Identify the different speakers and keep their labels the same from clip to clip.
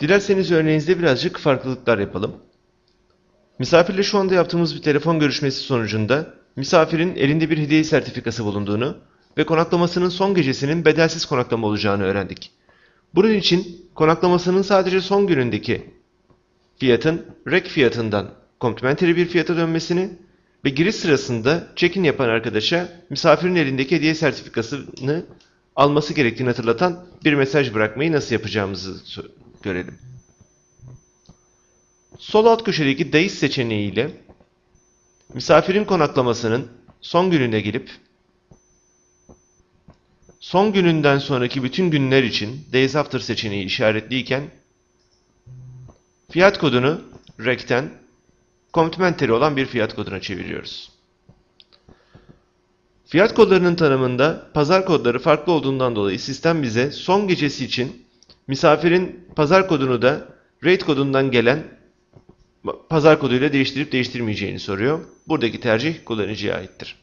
Speaker 1: Dilerseniz örneğinizde birazcık farklılıklar yapalım. Misafirle şu anda yaptığımız bir telefon görüşmesi sonucunda misafirin elinde bir hediye sertifikası bulunduğunu ve konaklamasının son gecesinin bedelsiz konaklama olacağını öğrendik. Bunun için konaklamasının sadece son günündeki fiyatın REK fiyatından komplementary bir fiyata dönmesini ve giriş sırasında check-in yapan arkadaşa misafirin elindeki hediye sertifikasını alması gerektiğini hatırlatan bir mesaj bırakmayı nasıl yapacağımızı görelim. Sol alt köşedeki Days seçeneği ile misafirin konaklamasının son gününe gelip son gününden sonraki bütün günler için Days After seçeneği işaretliyken fiyat kodunu REC'ten komplementary olan bir fiyat koduna çeviriyoruz. Fiyat kodlarının tanımında pazar kodları farklı olduğundan dolayı sistem bize son gecesi için misafirin pazar kodunu da rate kodundan gelen pazar koduyla değiştirip değiştirmeyeceğini soruyor. Buradaki tercih kullanıcıya aittir.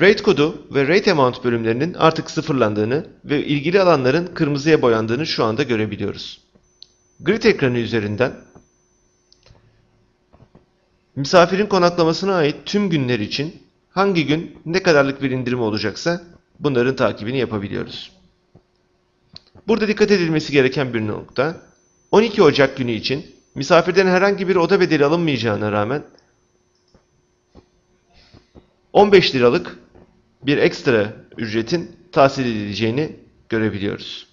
Speaker 1: Rate kodu ve rate amount bölümlerinin artık sıfırlandığını ve ilgili alanların kırmızıya boyandığını şu anda görebiliyoruz. Grid ekranı üzerinden misafirin konaklamasına ait tüm günler için hangi gün ne kadarlık bir indirim olacaksa bunların takibini yapabiliyoruz. Burada dikkat edilmesi gereken bir nokta 12 Ocak günü için misafirden herhangi bir oda bedeli alınmayacağına rağmen 15 liralık bir ekstra ücretin tahsil edileceğini görebiliyoruz.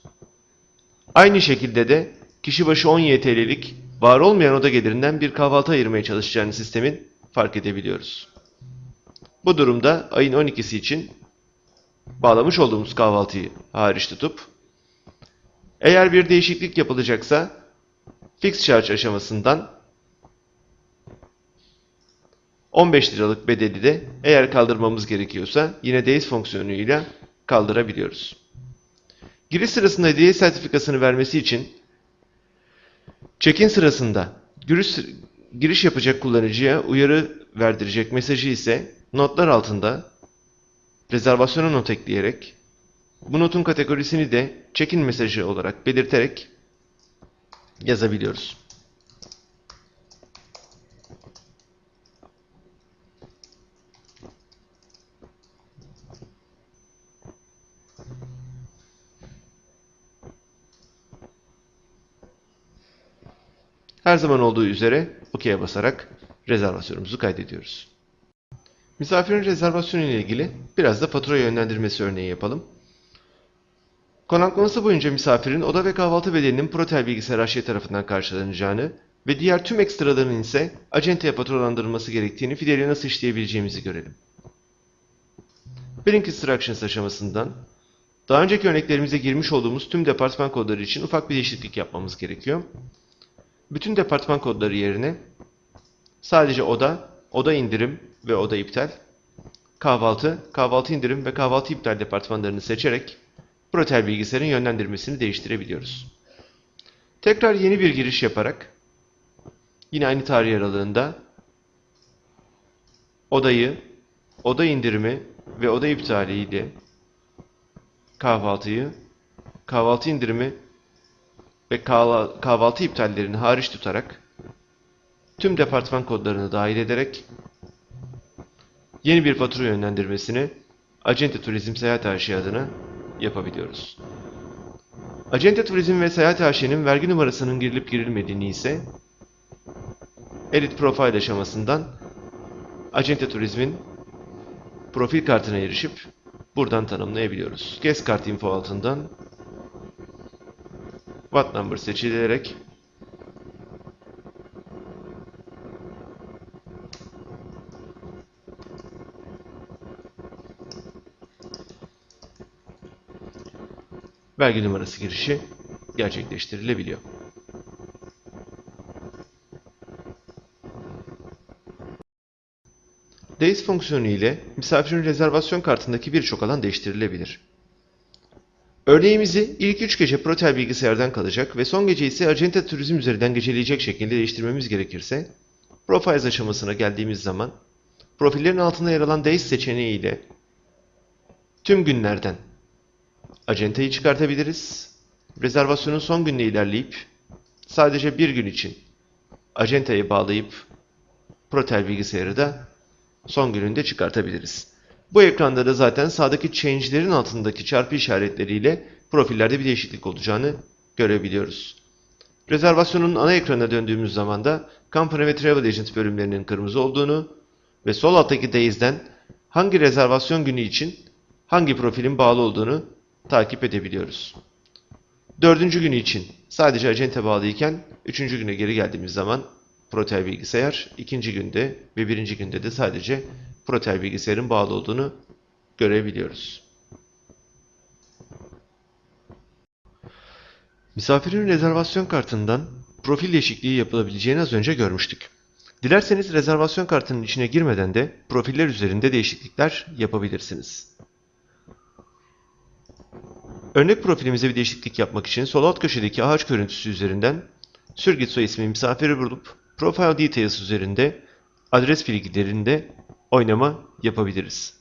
Speaker 1: Aynı şekilde de kişi başı 10 YTL'lik var olmayan oda gelirinden bir kahvaltı ayırmaya çalışacağını sistemin fark edebiliyoruz. Bu durumda ayın 12'si için bağlamış olduğumuz kahvaltıyı hariç tutup eğer bir değişiklik yapılacaksa fix charge aşamasından 15 liralık bedeli de eğer kaldırmamız gerekiyorsa yine days fonksiyonuyla kaldırabiliyoruz. Giriş sırasında hediye sertifikasını vermesi için check-in sırasında giriş, giriş yapacak kullanıcıya uyarı verdirecek mesajı ise notlar altında rezervasyona not ekleyerek bu notun kategorisini de check-in mesajı olarak belirterek yazabiliyoruz. Her zaman olduğu üzere OK'ye basarak rezervasyonumuzu kaydediyoruz. Misafirin rezervasyonu ile ilgili biraz da fatura yönlendirmesi örneği yapalım. Konaklaması boyunca misafirin oda ve kahvaltı bedelinin Protel bilgisayar AŞ tarafından karşılanacağını ve diğer tüm ekstraların ise acenteye faturalandırılması gerektiğini Fideli'ye nasıl işleyebileceğimizi görelim. Billing Instructions aşamasından daha önceki örneklerimize girmiş olduğumuz tüm departman kodları için ufak bir değişiklik yapmamız gerekiyor. Bütün departman kodları yerine sadece oda, oda indirim ve oda iptal, kahvaltı, kahvaltı indirim ve kahvaltı iptal departmanlarını seçerek Protel bilgisayarın yönlendirmesini değiştirebiliyoruz. Tekrar yeni bir giriş yaparak yine aynı tarih aralığında odayı, oda indirimi ve oda iptali ile kahvaltıyı, kahvaltı indirimi ve kahva- kahvaltı iptallerini hariç tutarak tüm departman kodlarını dahil ederek yeni bir fatura yönlendirmesini Acente Turizm Seyahat AŞ adına yapabiliyoruz. Acente Turizm ve Seyahat AŞ'nin vergi numarasının girilip girilmediğini ise Edit Profile aşamasından Acente Turizm'in profil kartına erişip buradan tanımlayabiliyoruz. Guest Card Info altından Watt number seçilerek vergi numarası girişi gerçekleştirilebiliyor. Days fonksiyonu ile misafirin rezervasyon kartındaki birçok alan değiştirilebilir. Örneğimizi ilk 3 gece Protel bilgisayardan kalacak ve son gece ise Acente Turizm üzerinden geceleyecek şekilde değiştirmemiz gerekirse Profiles aşamasına geldiğimiz zaman profillerin altında yer alan Days seçeneği ile tüm günlerden acenteyi çıkartabiliriz. Rezervasyonun son gününe ilerleyip sadece bir gün için acenteye bağlayıp Protel bilgisayarı da son gününde çıkartabiliriz. Bu ekranda da zaten sağdaki change'lerin altındaki çarpı işaretleriyle profillerde bir değişiklik olacağını görebiliyoruz. Rezervasyonun ana ekranına döndüğümüz zaman da Company ve Travel Agent bölümlerinin kırmızı olduğunu ve sol alttaki Days'den hangi rezervasyon günü için hangi profilin bağlı olduğunu takip edebiliyoruz. Dördüncü günü için sadece acente bağlıyken üçüncü güne geri geldiğimiz zaman Protel bilgisayar ikinci günde ve birinci günde de sadece Protel bilgisayarın bağlı olduğunu görebiliyoruz. Misafirin rezervasyon kartından profil değişikliği yapılabileceğini az önce görmüştük. Dilerseniz rezervasyon kartının içine girmeden de profiller üzerinde değişiklikler yapabilirsiniz. Örnek profilimize bir değişiklik yapmak için sol alt köşedeki ağaç görüntüsü üzerinden sürgit soy ismi misafiri bulup Profile Details üzerinde adres bilgilerinde oynama yapabiliriz.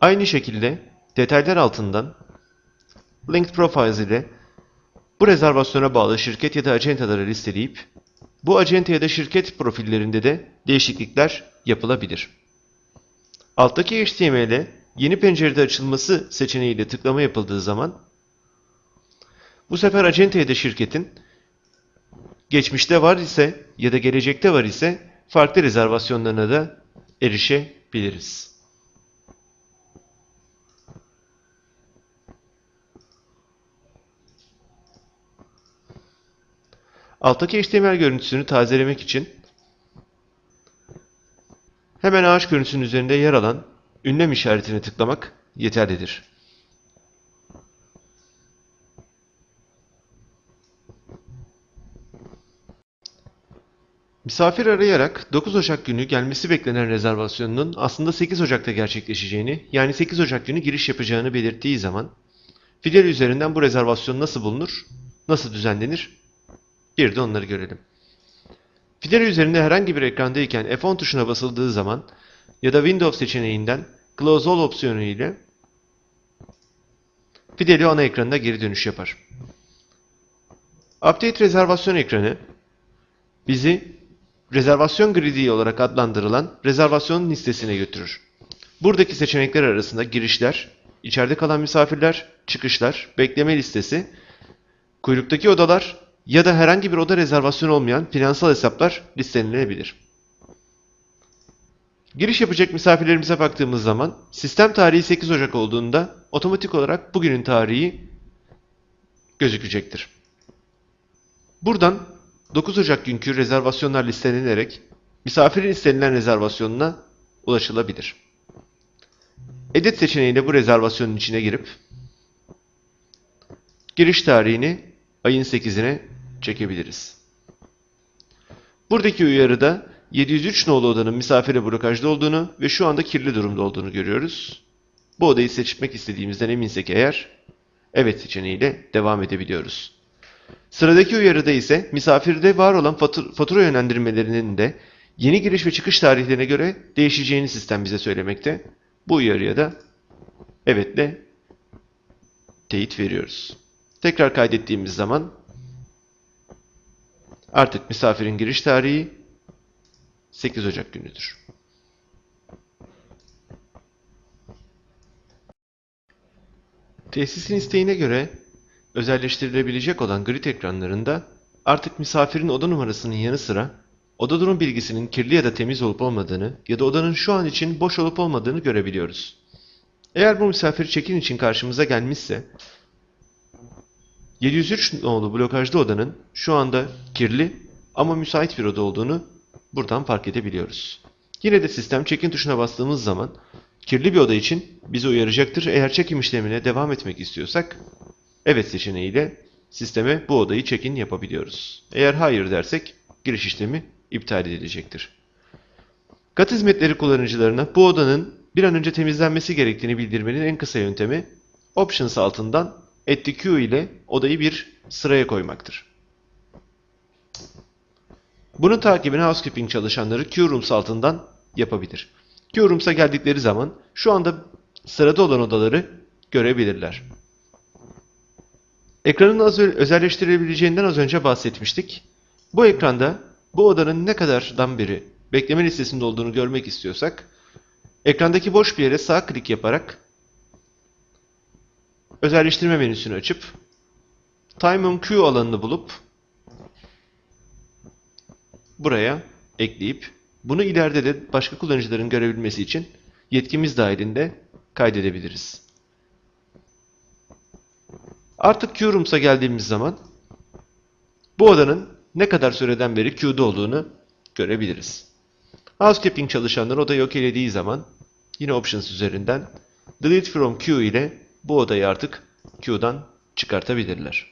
Speaker 1: Aynı şekilde detaylar altından Linked Profiles ile bu rezervasyona bağlı şirket ya da acentaları listeleyip bu acente ya da şirket profillerinde de değişiklikler yapılabilir. Alttaki HTML'e yeni pencerede açılması seçeneğiyle tıklama yapıldığı zaman bu sefer acente ya da şirketin geçmişte var ise ya da gelecekte var ise farklı rezervasyonlarına da erişebiliriz. Alttaki HTML görüntüsünü tazelemek için hemen ağaç görüntüsünün üzerinde yer alan ünlem işaretine tıklamak yeterlidir. Misafir arayarak 9 Ocak günü gelmesi beklenen rezervasyonunun aslında 8 Ocak'ta gerçekleşeceğini, yani 8 Ocak günü giriş yapacağını belirttiği zaman Fidel üzerinden bu rezervasyon nasıl bulunur, nasıl düzenlenir? Bir de onları görelim. Fidel üzerinde herhangi bir ekrandayken F10 tuşuna basıldığı zaman ya da Windows seçeneğinden Close All opsiyonu ile Fidelio ana ekranına geri dönüş yapar. Update rezervasyon ekranı bizi rezervasyon gridi olarak adlandırılan rezervasyon listesine götürür. Buradaki seçenekler arasında girişler, içeride kalan misafirler, çıkışlar, bekleme listesi, kuyruktaki odalar ya da herhangi bir oda rezervasyonu olmayan finansal hesaplar listelenebilir. Giriş yapacak misafirlerimize baktığımız zaman sistem tarihi 8 Ocak olduğunda otomatik olarak bugünün tarihi gözükecektir. Buradan 9 Ocak günkü rezervasyonlar listelenerek misafirin istenilen rezervasyonuna ulaşılabilir. Edit seçeneğiyle bu rezervasyonun içine girip giriş tarihini ayın 8'ine çekebiliriz. Buradaki uyarıda 703 nolu odanın misafire blokajda olduğunu ve şu anda kirli durumda olduğunu görüyoruz. Bu odayı seçmek istediğimizden eminsek eğer evet seçeneğiyle devam edebiliyoruz. Sıradaki uyarıda ise misafirde var olan fatur fatura yönlendirmelerinin de yeni giriş ve çıkış tarihlerine göre değişeceğini sistem bize söylemekte. Bu uyarıya da evetle teyit veriyoruz. Tekrar kaydettiğimiz zaman artık misafirin giriş tarihi 8 Ocak günüdür. Tesisin isteğine göre özelleştirilebilecek olan grid ekranlarında artık misafirin oda numarasının yanı sıra oda durum bilgisinin kirli ya da temiz olup olmadığını ya da odanın şu an için boş olup olmadığını görebiliyoruz. Eğer bu misafir check-in için karşımıza gelmişse 703 nolu blokajlı odanın şu anda kirli ama müsait bir oda olduğunu buradan fark edebiliyoruz. Yine de sistem check-in tuşuna bastığımız zaman kirli bir oda için bizi uyaracaktır. Eğer çekim işlemine devam etmek istiyorsak evet seçeneğiyle sisteme bu odayı check-in yapabiliyoruz. Eğer hayır dersek giriş işlemi iptal edilecektir. Kat hizmetleri kullanıcılarına bu odanın bir an önce temizlenmesi gerektiğini bildirmenin en kısa yöntemi Options altından Add to Queue ile odayı bir sıraya koymaktır. Bunun takibini housekeeping çalışanları Queue Rooms altından yapabilir. Queue Rooms'a geldikleri zaman şu anda sırada olan odaları görebilirler. Ekranın özelleştirilebileceğinden az önce bahsetmiştik. Bu ekranda bu odanın ne kadardan beri bekleme listesinde olduğunu görmek istiyorsak, ekrandaki boş bir yere sağ klik yaparak özelleştirme menüsünü açıp Time on Queue alanını bulup buraya ekleyip bunu ileride de başka kullanıcıların görebilmesi için yetkimiz dahilinde kaydedebiliriz. Artık Queue Rooms'a geldiğimiz zaman bu odanın ne kadar süreden beri queue'da olduğunu görebiliriz. Housekeeping çalışanları odayı yok elediği zaman yine Options üzerinden Delete from Queue ile bu odayı artık queue'dan çıkartabilirler.